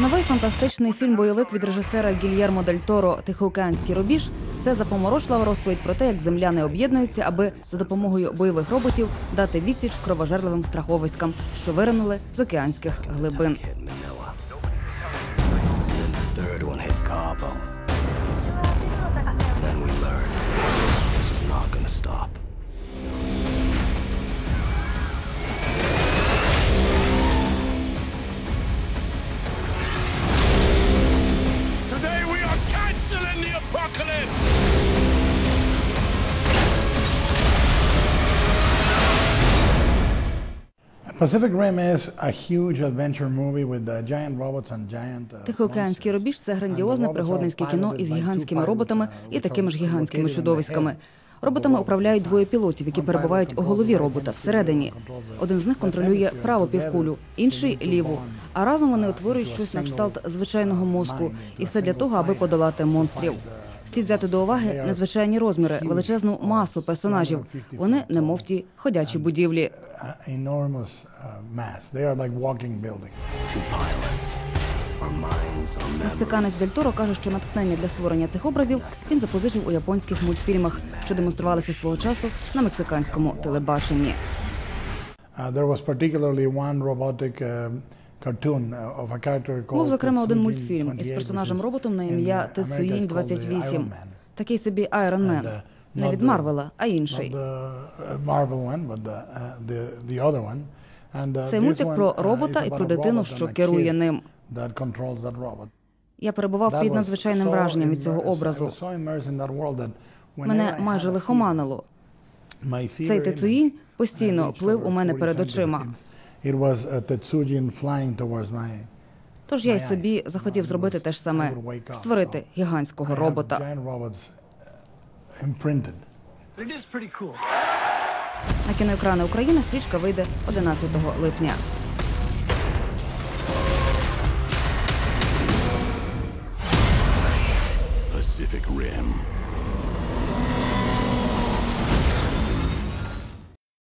Новий фантастичний фільм-бойовик від режисера Гільєрмо Дель Торо Тихоокеанський рубіж це запоморочлива розповідь про те, як земляни об'єднуються, аби за допомогою бойових роботів дати відсіч кровожерливим страховиськам, що виринули з океанських глибин. Pacific Rim is a huge adventure movie with uh, giant robots and giant. Uh, Тихоокеанський рубіж це грандіозне пригодницьке кіно із гігантськими роботами і такими ж гігантськими чудовиськами. Роботами управляють двоє пілотів, які перебувають у голові робота всередині. Один з них контролює праву півкулю, інший ліву. А разом вони утворюють щось на кшталт звичайного мозку, і все для того, аби подолати монстрів. Слід взяти до уваги незвичайні розміри, величезну масу персонажів. Вони немов ті ходячі будівлі. uh, uh. Мексиканець Дель Торо каже, що натхнення для створення цих образів він запозичив у японських мультфільмах, що демонструвалися свого часу на мексиканському телебаченні. Uh, um, uh. Був зокрема один мультфільм 28, із персонажем роботом на ім'я uh, Тецуїнь America it's called the 28. Iron Man. Такий собі. And, uh, Не від Марвела, а інший. Uh, uh, uh, Цей мультик про uh, робота і про дитину, що керує ним. Я перебував під надзвичайним враженням від цього образу. Мене майже лихоманило. Цей Тецуїнь постійно uh, плив у мене 40 перед очима. It was a Tetsujin flying towards my Тож я й собі захотів зробити те ж саме створити гігантського робота. uh. На кіноекрани України стрічка вийде 11 липня. Pacific Rim.